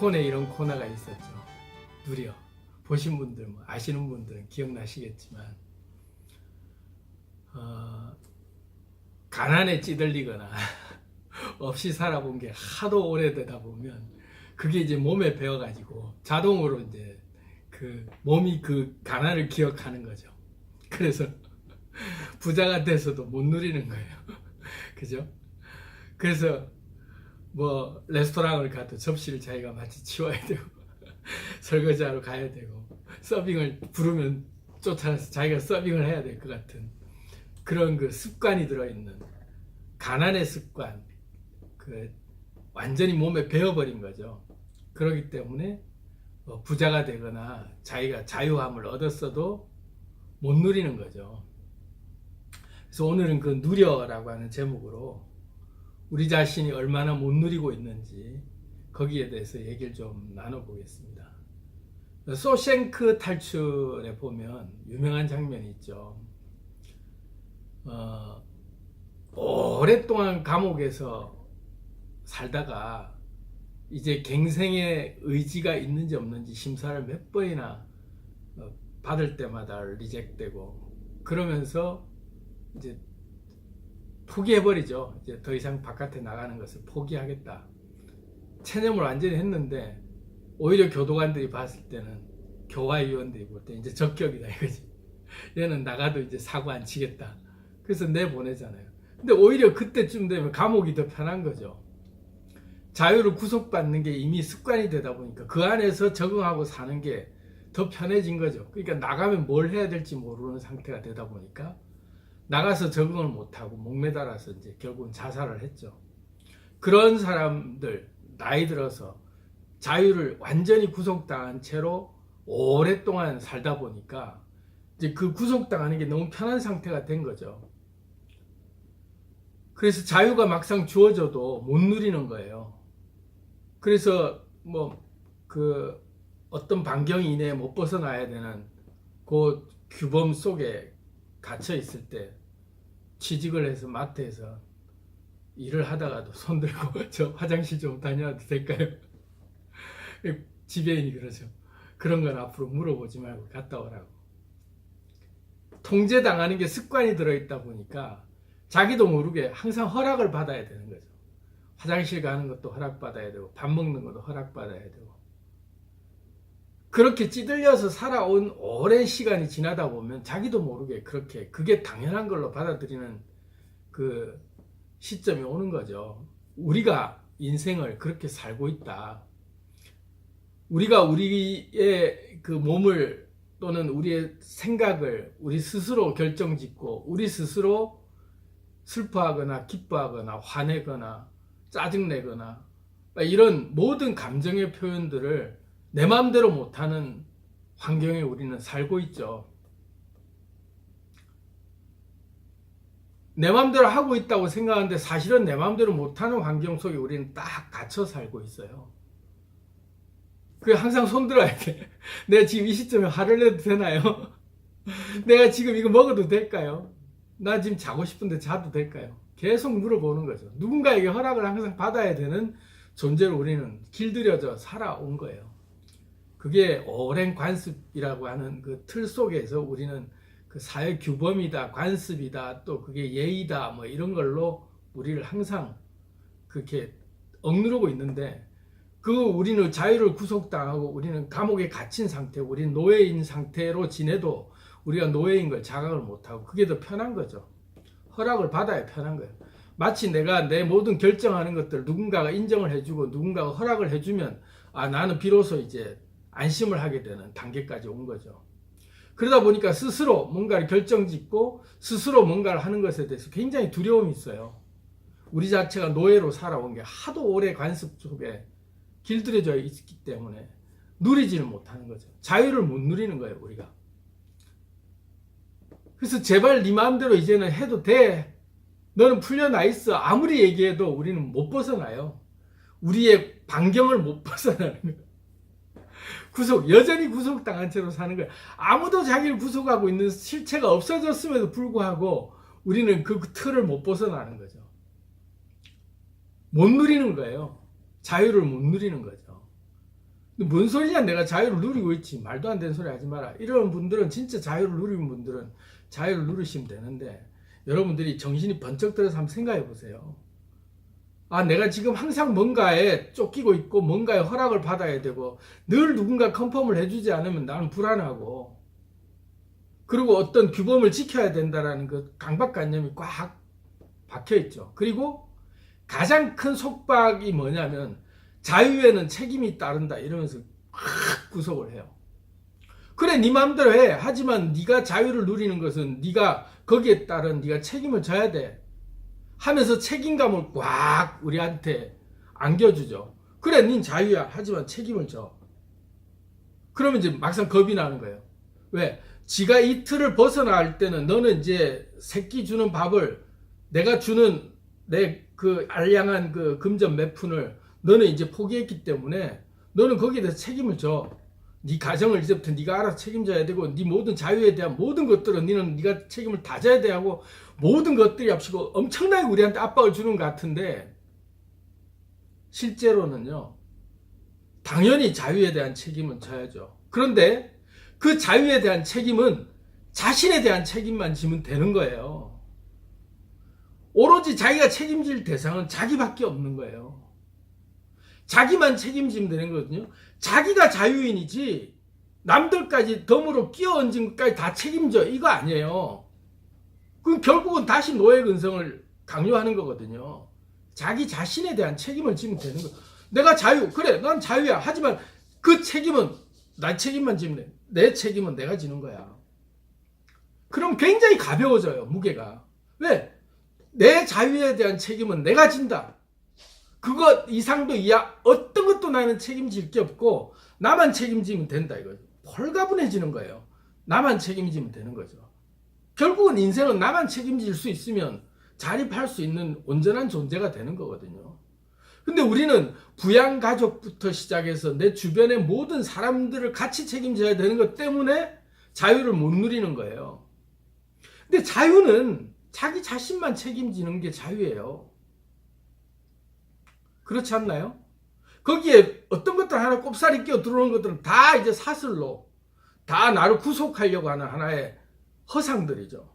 개콘에 이런 코너가 있었죠. 누려. 보신 분들, 뭐 아시는 분들은 기억나시겠지만, 어, 가난에 찌들리거나 없이 살아본 게 하도 오래되다 보면 그게 이제 몸에 배어가지고 자동으로 이제 그 몸이 그 가난을 기억하는 거죠. 그래서 부자가 돼서도 못 누리는 거예요. 그죠? 그래서 뭐 레스토랑을 가도 접시를 자기가 마치 치워야 되고 설거지하러 가야 되고 서빙을 부르면 쫓아가서 자기가 서빙을 해야 될 것 같은 그런 그 습관이 들어있는 가난의 습관 그 완전히 몸에 배어버린 거죠. 그렇기 때문에 어, 부자가 되거나 자기가 자유함을 얻었어도 못 누리는 거죠. 그래서 오늘은 그 누려라고 하는 제목으로 우리 자신이 얼마나 못 누리고 있는지 거기에 대해서 얘기를 좀 나눠보겠습니다. 소셴크 탈출에 보면 유명한 장면이 있죠. 어, 오랫동안 감옥에서 살다가 이제 갱생의 의지가 있는지 없는지 심사를 몇 번이나 어, 받을 때마다 리젝되고 그러면서 이제 포기해버리죠. 이제 더 이상 바깥에 나가는 것을 포기하겠다. 체념을 완전히 했는데 오히려 교도관들이 봤을 때는 교화위원들이 볼 때 이제 적격이다 이거지. 얘는 나가도 이제 사고 안 치겠다. 그래서 내보내잖아요. 근데 오히려 그때쯤 되면 감옥이 더 편한 거죠. 자유를 구속받는 게 이미 습관이 되다 보니까 그 안에서 적응하고 사는 게 더 편해진 거죠. 그러니까 나가면 뭘 해야 될지 모르는 상태가 되다 보니까 나가서 적응을 못하고 목매달아서 이제 결국은 자살을 했죠. 그런 사람들, 나이 들어서 자유를 완전히 구속당한 채로 오랫동안 살다 보니까 이제 그 구속당하는 게 너무 편한 상태가 된 거죠. 그래서 자유가 막상 주어져도 못 누리는 거예요. 그래서 뭐 그 어떤 반경 이내에 못 벗어나야 되는 그 규범 속에 갇혀 있을 때 취직을 해서 마트에서 일을 하다가도 손 들고 저 화장실 좀 다녀와도 될까요? 지배인이 그러죠. 그런 건 앞으로 물어보지 말고 갔다 오라고. 통제당하는 게 습관이 들어있다 보니까 자기도 모르게 항상 허락을 받아야 되는 거죠. 화장실 가는 것도 허락받아야 되고 밥 먹는 것도 허락받아야 되고 그렇게 찌들려서 살아온 오랜 시간이 지나다 보면 자기도 모르게 그렇게 그게 당연한 걸로 받아들이는 그 시점이 오는 거죠. 우리가 인생을 그렇게 살고 있다. 우리가 우리의 그 몸을 또는 우리의 생각을 우리 스스로 결정 짓고 우리 스스로 슬퍼하거나 기뻐하거나 화내거나 짜증내거나 이런 모든 감정의 표현들을 내 마음대로 못하는 환경에 우리는 살고 있죠. 내 마음대로 하고 있다고 생각하는데 사실은 내 마음대로 못하는 환경 속에 우리는 딱 갇혀 살고 있어요. 그 항상 손 들어야 돼. 내가 지금 이 시점에 화를 내도 되나요? 내가 지금 이거 먹어도 될까요? 나 지금 자고 싶은데 자도 될까요? 계속 물어보는 거죠. 누군가에게 허락을 항상 받아야 되는 존재로 우리는 길들여져 살아온 거예요. 그게 오랜 관습이라고 하는 그 틀 속에서 우리는 그 사회 규범이다, 관습이다, 또 그게 예의다, 뭐 이런 걸로 우리를 항상 그렇게 억누르고 있는데 그 우리는 자유를 구속당하고 우리는 감옥에 갇힌 상태, 우리는 노예인 상태로 지내도 우리가 노예인 걸 자각을 못하고 그게 더 편한 거죠. 허락을 받아야 편한 거예요. 마치 내가 내 모든 결정하는 것들 누군가가 인정을 해주고 누군가가 허락을 해주면 아 나는 비로소 이제 안심을 하게 되는 단계까지 온 거죠. 그러다 보니까 스스로 뭔가를 결정짓고 스스로 뭔가를 하는 것에 대해서 굉장히 두려움이 있어요. 우리 자체가 노예로 살아온 게 하도 오래 관습 속에 길들여져 있기 때문에 누리지를 못하는 거죠. 자유를 못 누리는 거예요, 우리가. 그래서 제발 네 마음대로 이제는 해도 돼. 너는 풀려나 있어. 아무리 얘기해도 우리는 못 벗어나요. 우리의 반경을 못 벗어나는 거예요. 구속, 여전히 구속당한 채로 사는 거예요. 아무도 자기를 구속하고 있는 실체가 없어졌음에도 불구하고 우리는 그 틀을 못 벗어나는 거죠. 못 누리는 거예요. 자유를 못 누리는 거죠. 뭔 소리냐 내가 자유를 누리고 있지 말도 안 되는 소리 하지 마라 이런 분들은 진짜 자유를 누리는 분들은 자유를 누리시면 되는데 여러분들이 정신이 번쩍 들어서 한번 생각해 보세요 아 내가 지금 항상 뭔가에 쫓기고 있고 뭔가에 허락을 받아야 되고 늘 누군가 컨펌을 해주지 않으면 나는 불안하고 그리고 어떤 규범을 지켜야 된다라는 그 강박관념이 꽉 박혀 있죠 그리고 가장 큰 속박이 뭐냐면 자유에는 책임이 따른다 이러면서 확 구속을 해요. 그래 네 마음대로 해. 하지만 네가 자유를 누리는 것은 네가 거기에 따른 네가 책임을 져야 돼. 하면서 책임감을 꽉 우리한테 안겨주죠. 그래 닌 자유야. 하지만 책임을 져. 그러면 이제 막상 겁이 나는 거예요. 왜? 지가 이 틀을 벗어날 때는 너는 이제 새끼 주는 밥을 내가 주는 내 그 알량한 그 금전 몇 푼을 너는 이제 포기했기 때문에 너는 거기에 대해서 책임을 져. 네 가정을 이제부터 네가 알아서 책임져야 되고 네 모든 자유에 대한 모든 것들은 너는 네가 책임을 다 져야 돼 하고 모든 것들이 앞시고 엄청나게 우리한테 압박을 주는 것 같은데 실제로는요. 당연히 자유에 대한 책임은 져야죠. 그런데 그 자유에 대한 책임은 자신에 대한 책임만 지면 되는 거예요. 오로지 자기가 책임질 대상은 자기밖에 없는 거예요. 자기만 책임지면 되는 거거든요. 자기가 자유인이지 남들까지 덤으로 끼어 얹은 것까지 다 책임져 이거 아니에요. 그럼 결국은 다시 노예 근성을 강요하는 거거든요. 자기 자신에 대한 책임을 지면 되는 거. 내가 자유 그래 난 자유야. 하지만 그 책임은 나 책임만 지면 돼. 내 책임은 내가 지는 거야. 그럼 굉장히 가벼워져요 무게가. 왜? 내 자유에 대한 책임은 내가 진다. 그것 이상도 이하 어떤 것도 나는 책임질 게 없고 나만 책임지면 된다 이거죠. 홀가분해지는 거예요. 나만 책임지면 되는 거죠. 결국은 인생은 나만 책임질 수 있으면 자립할 수 있는 온전한 존재가 되는 거거든요. 근데 우리는 부양 가족부터 시작해서 내 주변의 모든 사람들을 같이 책임져야 되는 것 때문에 자유를 못 누리는 거예요. 근데 자유는 자기 자신만 책임지는 게 자유예요. 그렇지 않나요? 거기에 어떤 것들 하나 꼽사리 끼어 들어오는 것들은 다 이제 사슬로 다 나를 구속하려고 하는 하나의 허상들이죠.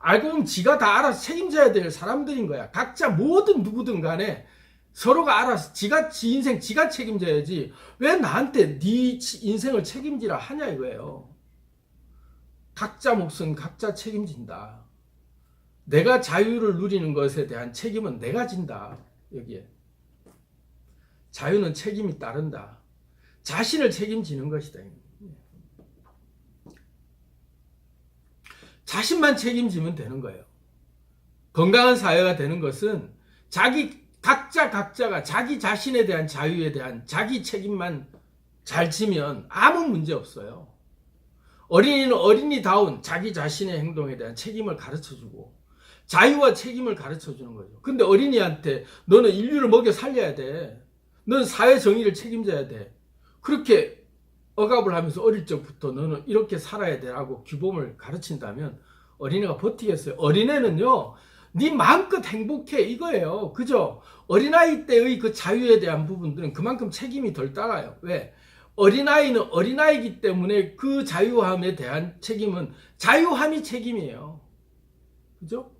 알고 보면 지가 다 알아서 책임져야 될 사람들인 거야. 각자 모든 누구든 간에 서로가 알아서 지가 지 인생 지가 책임져야지 왜 나한테 네 인생을 책임지라 하냐 이거예요. 각자 몫은 각자 책임진다. 내가 자유를 누리는 것에 대한 책임은 내가 진다. 여기에. 자유는 책임이 따른다. 자신을 책임지는 것이다. 자신만 책임지면 되는 거예요. 건강한 사회가 되는 것은 자기 각자 각자가 자기 자신에 대한 자유에 대한 자기 책임만 잘 지면 아무 문제 없어요. 어린이는 어린이다운 자기 자신의 행동에 대한 책임을 가르쳐 주고 자유와 책임을 가르쳐 주는 거죠. 근데 어린이한테 너는 인류를 먹여 살려야 돼. 너는 사회 정의를 책임져야 돼. 그렇게 억압을 하면서 어릴 적부터 너는 이렇게 살아야 돼라고 규범을 가르친다면 어린애가 버티겠어요. 어린애는요. 네 마음껏 행복해 이거예요. 그죠? 어린아이 때의 그 자유에 대한 부분들은 그만큼 책임이 덜 따라요. 왜? 어린아이는 어린아이기 때문에 그 자유함에 대한 책임은 자유함이 책임이에요. 그죠?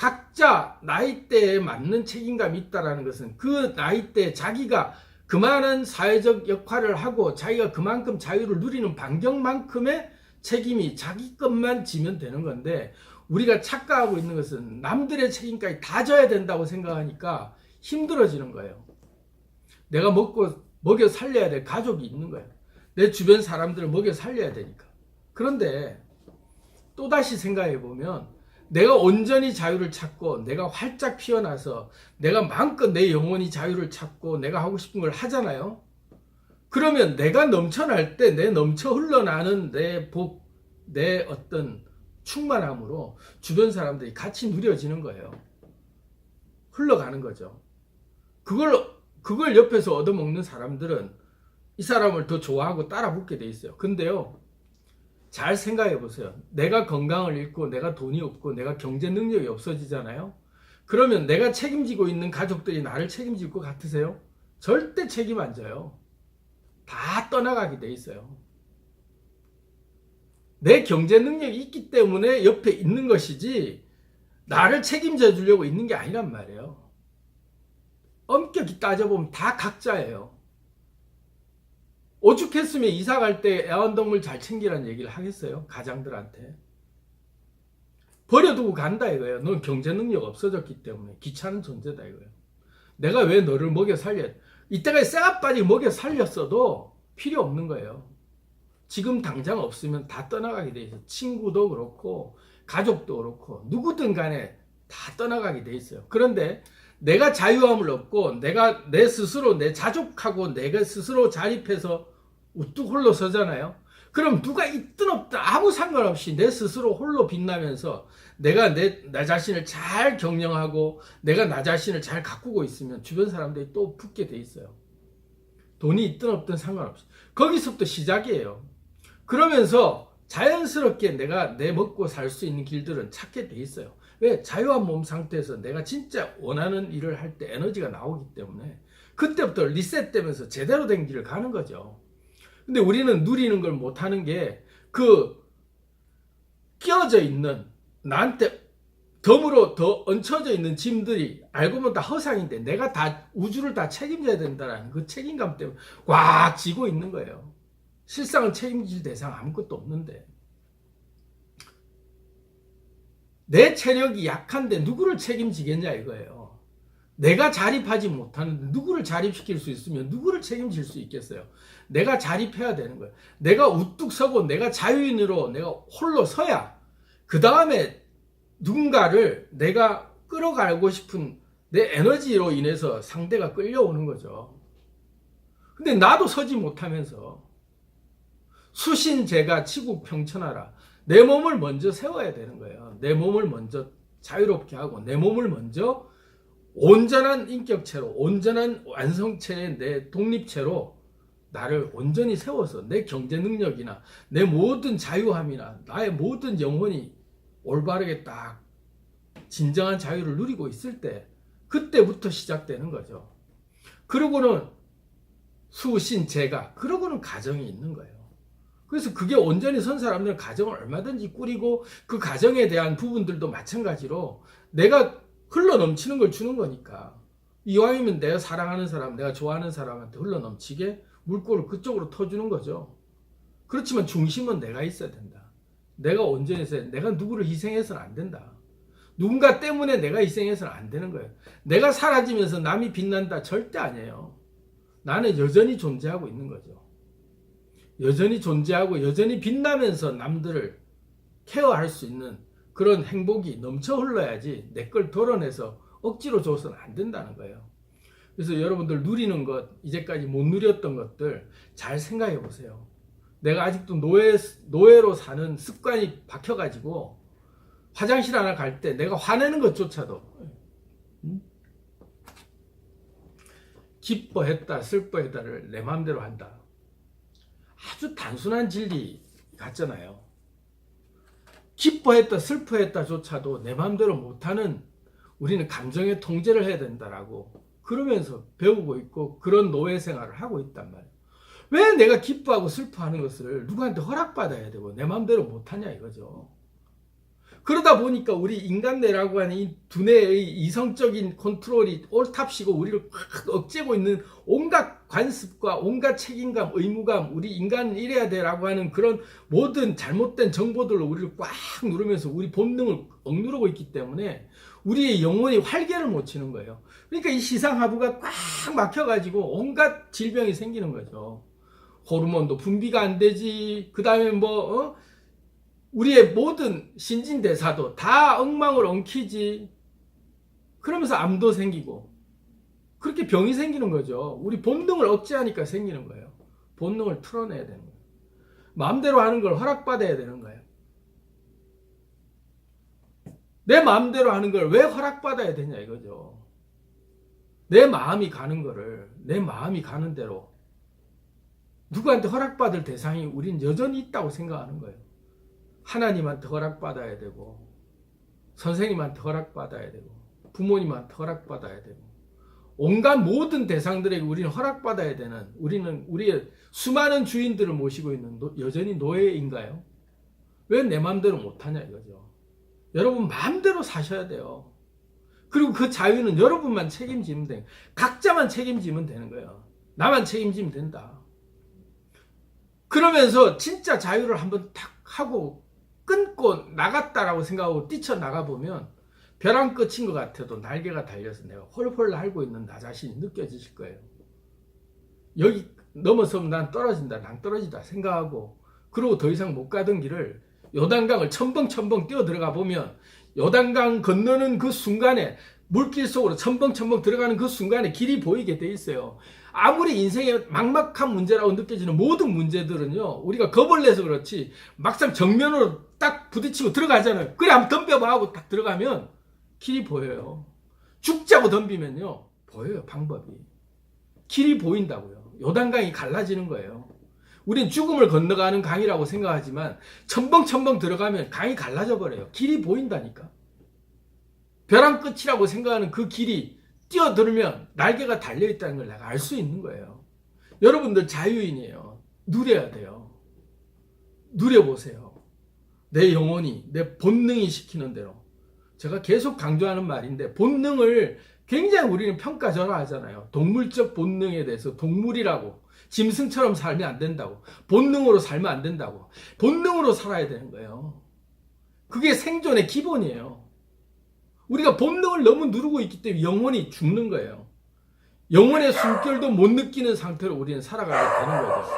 각자 나이대에 맞는 책임감이 있다라는 것은 그 나이대 자기가 그만한 사회적 역할을 하고 자기가 그만큼 자유를 누리는 반경만큼의 책임이 자기 것만 지면 되는 건데 우리가 착각하고 있는 것은 남들의 책임까지 다 져야 된다고 생각하니까 힘들어지는 거예요. 내가 먹고 먹여 살려야 될 가족이 있는 거예요. 내 주변 사람들을 먹여 살려야 되니까. 그런데 또다시 생각해 보면 내가 온전히 자유를 찾고 내가 활짝 피어나서 내가 마음껏 내 영혼이 자유를 찾고 내가 하고 싶은 걸 하잖아요. 그러면 내가 넘쳐날 때 내 넘쳐 흘러나는 내 복, 내 어떤 충만함으로 주변 사람들이 같이 누려지는 거예요. 흘러가는 거죠. 그걸, 그걸 옆에서 얻어먹는 사람들은 이 사람을 더 좋아하고 따라 붙게 돼 있어요. 근데요, 잘 생각해 보세요. 내가 건강을 잃고 내가 돈이 없고 내가 경제 능력이 없어지잖아요. 그러면 내가 책임지고 있는 가족들이 나를 책임질 것 같으세요? 절대 책임 안 져요. 다 떠나가게 돼 있어요. 내 경제 능력이 있기 때문에 옆에 있는 것이지 나를 책임져 주려고 있는 게 아니란 말이에요. 엄격히 따져보면 다 각자예요. 오죽했으면 이사 갈 때 애완동물 잘 챙기라는 얘기를 하겠어요? 가장들한테. 버려두고 간다 이거예요. 넌 경제 능력 없어졌기 때문에 귀찮은 존재다 이거예요. 내가 왜 너를 먹여 살려? 이때까지 쇠가빠지 먹여 살렸어도 필요 없는 거예요. 지금 당장 없으면 다 떠나가게 돼 있어요. 친구도 그렇고 가족도 그렇고 누구든 간에 다 떠나가게 돼 있어요. 그런데 내가 자유함을 얻고 내가 내 스스로 내 자족하고 내가 스스로 자립해서 우뚝 홀로 서잖아요. 그럼 누가 있든 없든 아무 상관없이 내 스스로 홀로 빛나면서 내가 내, 나 자신을 잘 경영하고 내가 나 자신을 잘 가꾸고 있으면 주변 사람들이 또 붙게 돼 있어요. 돈이 있든 없든 상관없이. 거기서부터 시작이에요. 그러면서 자연스럽게 내가 내 먹고 살 수 있는 길들은 찾게 돼 있어요. 왜? 자유한 몸 상태에서 내가 진짜 원하는 일을 할 때 에너지가 나오기 때문에 그때부터 리셋되면서 제대로 된 길을 가는 거죠. 근데 우리는 누리는 걸 못하는 게 그 끼어져 있는 나한테 덤으로 더 얹혀져 있는 짐들이 알고 보면 다 허상인데 내가 다 우주를 다 책임져야 된다는 그 책임감 때문에 꽉 쥐고 있는 거예요. 실상은 책임질 대상 아무것도 없는데 내 체력이 약한데 누구를 책임지겠냐 이거예요. 내가 자립하지 못하는데 누구를 자립시킬 수 있으면 누구를 책임질 수 있겠어요. 내가 자립해야 되는 거예요. 내가 우뚝 서고 내가 자유인으로 내가 홀로 서야 그 다음에 누군가를 내가 끌어가고 싶은 내 에너지로 인해서 상대가 끌려오는 거죠. 근데 나도 서지 못하면서 수신 제가 치고 평천하라. 내 몸을 먼저 세워야 되는 거예요. 내 몸을 먼저 자유롭게 하고 내 몸을 먼저 온전한 인격체로 온전한 완성체의 내 독립체로 나를 온전히 세워서 내 경제 능력이나 내 모든 자유함이나 나의 모든 영혼이 올바르게 딱 진정한 자유를 누리고 있을 때 그때부터 시작되는 거죠. 그러고는 수신 제가 그러고는 가정이 있는 거예요. 그래서 그게 온전히 선 사람들은 가정을 얼마든지 꾸리고 그 가정에 대한 부분들도 마찬가지로 내가 흘러 넘치는 걸 주는 거니까 이왕이면 내가 사랑하는 사람, 내가 좋아하는 사람한테 흘러 넘치게 물꼬를 그쪽으로 터주는 거죠. 그렇지만 중심은 내가 있어야 된다. 내가 온전히 있어야 내가 누구를 희생해서는 안 된다. 누군가 때문에 내가 희생해서는 안 되는 거예요. 내가 사라지면서 남이 빛난다 절대 아니에요. 나는 여전히 존재하고 있는 거죠. 여전히 존재하고 여전히 빛나면서 남들을 케어할 수 있는 그런 행복이 넘쳐 흘러야지 내걸 덜어내서 억지로 줘서는 안 된다는 거예요. 그래서 여러분들 누리는 것, 이제까지 못 누렸던 것들 잘 생각해 보세요. 내가 아직도 노예, 노예로 사는 습관이 박혀가지고 화장실 하나 갈 때 내가 화내는 것조차도 음? 기뻐했다, 슬퍼했다를 내 마음대로 한다. 아주 단순한 진리 같잖아요. 기뻐했다, 슬퍼했다조차도 내 마음대로 못하는 우리는 감정의 통제를 해야 된다라고 그러면서 배우고 있고 그런 노예 생활을 하고 있단 말이에요. 왜 내가 기뻐하고 슬퍼하는 것을 누구한테 허락받아야 되고 내 마음대로 못하냐 이거죠. 그러다 보니까 우리 인간뇌라고 하는 이 두뇌의 이성적인 컨트롤이 옳탑시고 우리를 확 억제고 있는 온갖 관습과 온갖 책임감, 의무감, 우리 인간은 이래야 돼라고 하는 그런 모든 잘못된 정보들로 우리를 꽉 누르면서 우리 본능을 억누르고 있기 때문에 우리의 영혼이 활개를 못 치는 거예요. 그러니까 이 시상하부가 꽉 막혀가지고 온갖 질병이 생기는 거죠. 호르몬도 분비가 안 되지. 그 다음에 뭐, 어? 우리의 모든 신진대사도 다 엉망을 엉키지. 그러면서 암도 생기고. 그렇게 병이 생기는 거죠. 우리 본능을 억제하니까 생기는 거예요. 본능을 틀어내야 되는 거예요. 마음대로 하는 걸 허락받아야 되는 거예요. 내 마음대로 하는 걸 왜 허락받아야 되냐 이거죠. 내 마음이 가는 거를 내 마음이 가는 대로 누구한테 허락받을 대상이 우린 여전히 있다고 생각하는 거예요. 하나님한테 허락받아야 되고 선생님한테 허락받아야 되고 부모님한테 허락받아야 되고 온갖 모든 대상들에게 우리는 허락받아야 되는 우리는 우리의 수많은 주인들을 모시고 있는 노- 여전히 노예인가요? 왜 내 마음대로 못하냐 이거죠. 여러분 마음대로 사셔야 돼요. 그리고 그 자유는 여러분만 책임지면 돼. 각자만 책임지면 되는 거예요. 나만 책임지면 된다. 그러면서 진짜 자유를 한번 탁 하고 끊고 나갔다라고 생각하고 뛰쳐나가 보면 벼랑 끝인 것 같아도 날개가 달려서 내가 홀홀 날고 있는 나 자신이 느껴지실 거예요. 여기 넘어서면 난 떨어진다, 난 떨어지다 생각하고 그러고 더 이상 못 가던 길을 요단강을 첨벙첨벙 뛰어 들어가 보면 요단강 건너는 그 순간에 물길 속으로 첨벙첨벙 들어가는 그 순간에 길이 보이게 돼 있어요. 아무리 인생에 막막한 문제라고 느껴지는 모든 문제들은요, 우리가 겁을 내서 그렇지, 막상 정면으로 딱 부딪히고 들어가잖아요. 그래, 한번 덤벼봐 하고 딱 들어가면 길이 보여요. 죽자고 덤비면요, 보여요, 방법이. 길이 보인다고요. 요단강이 갈라지는 거예요. 우린 죽음을 건너가는 강이라고 생각하지만 첨벙첨벙 들어가면 강이 갈라져 버려요. 길이 보인다니까. 벼랑 끝이라고 생각하는 그 길이 뛰어들면 날개가 달려있다는 걸 내가 알 수 있는 거예요. 여러분들 자유인이에요. 누려야 돼요. 누려보세요. 내 영혼이, 내 본능이 시키는 대로. 제가 계속 강조하는 말인데, 본능을 굉장히 우리는 평가절하 하잖아요. 동물적 본능에 대해서 동물이라고. 짐승처럼 살면 안 된다고. 본능으로 살면 안 된다고. 본능으로 살아야 되는 거예요. 그게 생존의 기본이에요. 우리가 본능을 너무 누르고 있기 때문에 영혼이 죽는 거예요. 영혼의 숨결도 못 느끼는 상태로 우리는 살아가게 되는 거죠.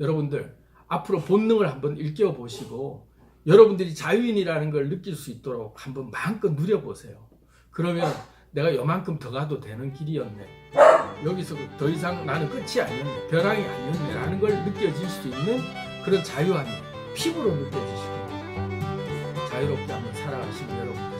여러분들, 앞으로 본능을 한번 일깨워 보시고, 여러분들이 자유인이라는 걸 느낄 수 있도록 한번 마음껏 누려보세요. 그러면 내가 요만큼 더 가도 되는 길이었네. 여기서 더 이상 나는 끝이 아니었네. 벼랑이 아니었네. 라는 걸 느껴질 수 있는 그런 자유함이 피부로 느껴지시고 자유롭게 한번 살아가시면 여러분